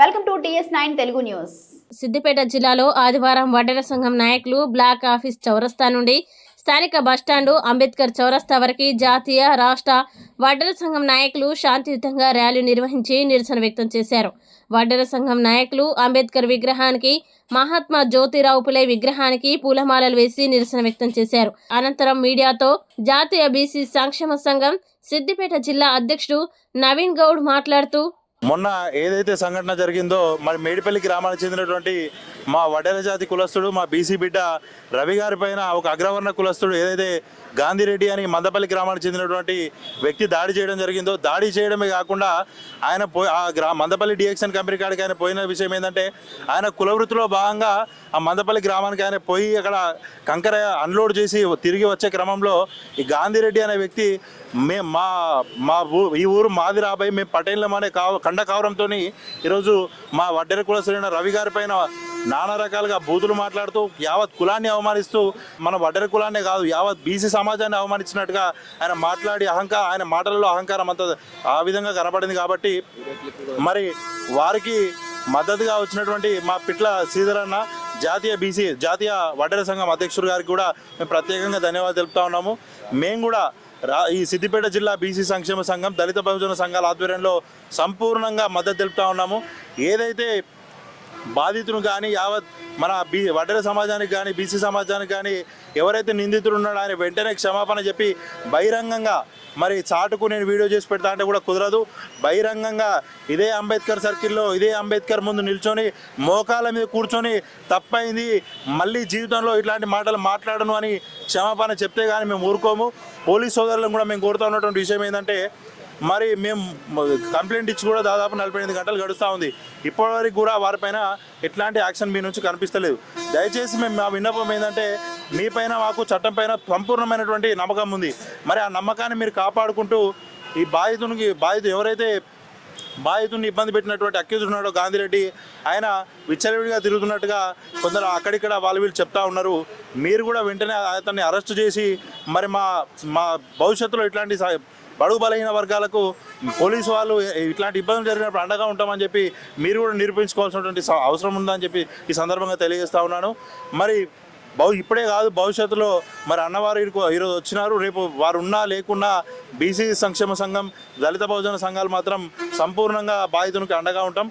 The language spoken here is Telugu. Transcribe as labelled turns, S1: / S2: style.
S1: Welcome to TS nine Telugu news.
S2: Siddipet జిల్లాలో ఆదివారం వడ్డెర సంఘం నాయకులు బ్లాక్ ఆఫీస్ చౌరస్తా నుండి స్థానిక బస్టాండు అంబేద్కర్ చౌరస్తా వరకు జాతీయ రాష్ట్ర వడ్డెర సంఘం నాయకులు శాంతియుతంగా ర్యాలీ నిర్వహించి నిరసన వ్యక్తం చేశారు. వడ్డెర సంఘం నాయకులు అంబేద్కర్ విగ్రహానికి మహాత్మా జ్యోతిరావు పులే విగ్రహానికి పూలమాలలు వేసి నిరసన వ్యక్తం చేశారు. అనంతరం మీడియాతో జాతీయ బీసీ సంక్షేమ సంఘం సిద్దిపేట జిల్లా అధ్యక్షుడు నవీన్ గౌడ్ మాట్లాడుతూ
S3: మొన్న ఏదైతే సంఘటన జరిగిందో మరి మేడిపల్లి గ్రామానికి చెందినటువంటి మా వడ్డెర జాతి కులస్తుడు మా బీసీ బిడ్డ రవి గారి పైన ఒక అగ్రవర్ణ కులస్తుడు ఏదైతే గాంధీరెడ్డి అని మందపల్లి గ్రామానికి చెందినటువంటి వ్యక్తి దాడి చేయడం జరిగిందో దాడి చేయడమే కాకుండా ఆయన పో ఆ గ్రా మందపల్లి డిఎక్షన్ కంపెనీ కాడికి ఆయన పోయిన విషయం ఏంటంటే ఆయన కులవృత్తిలో భాగంగా ఆ మందపల్లి గ్రామానికి ఆయన పోయి అక్కడ కంకర అన్లోడ్ చేసి తిరిగి వచ్చే క్రమంలో ఈ గాంధీరెడ్డి అనే వ్యక్తి మే మా మా ఊ ఈ ఊరు మాది రాబాయి మేము పటేళ్ళం అనే కావ కండ కావడంతో ఈరోజు మా వడ్డెర కులస్తుడైన రవి గారి పైన నానా రకాలుగా బూతులు మాట్లాడుతూ యావత్ కులాన్ని అవమానిస్తూ మన వడ్డెర కులాన్నే కాదు యావత్ బీసీ సమాజాన్ని అవమానించినట్టుగా ఆయన మాట్లాడి అహంకార ఆయన మాటలలో అహంకారం అంతా ఆ విధంగా కనబడింది కాబట్టి మరి వారికి మద్దతుగా వచ్చినటువంటి మా పిట్ల శ్రీధర్ అన్న జాతీయ బీసీ జాతీయ వడ్డర సంఘం అధ్యక్షుడు గారికి కూడా మేము ప్రత్యేకంగా ధన్యవాదాలు తెలుపుతా ఉన్నాము. మేము కూడా రా ఈ సిద్దిపేట జిల్లా బీసీ సంక్షేమ సంఘం దళిత బహుజన సంఘాల ఆధ్వర్యంలో సంపూర్ణంగా మద్దతు తెలుపుతా ఉన్నాము. ఏదైతే బాధితులు కానీ యావత్ మన బీ వడ్డల సమాజానికి కానీ బీసీ సమాజానికి కానీ ఎవరైతే నిందితుడు ఉన్నాడో ఆయన వెంటనే క్షమాపణ చెప్పి బహిరంగంగా మరి చాటుకు నేను వీడియో చేసి పెడతా అంటే కూడా కుదరదు. బహిరంగంగా ఇదే అంబేద్కర్ సర్కిల్లో ఇదే అంబేద్కర్ ముందు నిల్చొని మోకాల మీద కూర్చొని తప్పైంది. మళ్ళీ జీవితంలో ఇట్లాంటి మాటలు మాట్లాడను అని క్షమాపణ చెప్తే కానీ మేము ఊరుకోము. పోలీస్ సోదరులను కూడా మేము కోరుతా ఉన్నటువంటి విషయం ఏంటంటే మరి మేము కంప్లైంట్ ఇచ్చి కూడా దాదాపు నలభై ఎనిమిది గంటలు గడుస్తూ ఉంది. ఇప్పటివరకు కూడా వారిపైన ఎట్లాంటి యాక్షన్ మీ నుంచి కనిపిస్తలేదు. దయచేసి మేము మా విన్నపం ఏంటంటే మీపైన మాకు చట్టం పైన సంపూర్ణమైనటువంటి నమ్మకం ఉంది. మరి ఆ నమ్మకాన్ని మీరు కాపాడుకుంటూ ఈ బాధితునికి బాధితు ఎవరైతే బాధితుడిని ఇబ్బంది పెట్టినటువంటి అక్యూజ్ ఉన్నాడు గాంధీరెడ్డి. ఆయన విచ్చలవిడిగా తిరుగుతున్నట్టుగా కొందరు అక్కడిక్కడ వాళ్ళు వీళ్ళు చెప్తా ఉన్నారు. మీరు కూడా వెంటనే అతన్ని అరెస్ట్ చేసి మరి మా మా భవిష్యత్తులో ఇట్లాంటి బడుగు బలహీన వర్గాలకు పోలీసు వాళ్ళు ఇట్లాంటి ఇబ్బందులు జరిగినప్పుడు అండగా ఉంటామని చెప్పి మీరు కూడా నిరూపించుకోవాల్సినటువంటి అవసరం ఉందని చెప్పి ఈ సందర్భంగా తెలియజేస్తా ఉన్నాను. మరి ఇప్పుడే కాదు భవిష్యత్తులో మరి అన్నవారు ఈరోజు వచ్చినారు. రేపు వారు ఉన్నా లేకున్నా బీసీ సంక్షేమ సంఘం దళిత బహుజన సంఘాలు మాత్రం సంపూర్ణంగా బాధితునికి అండగా ఉంటాం.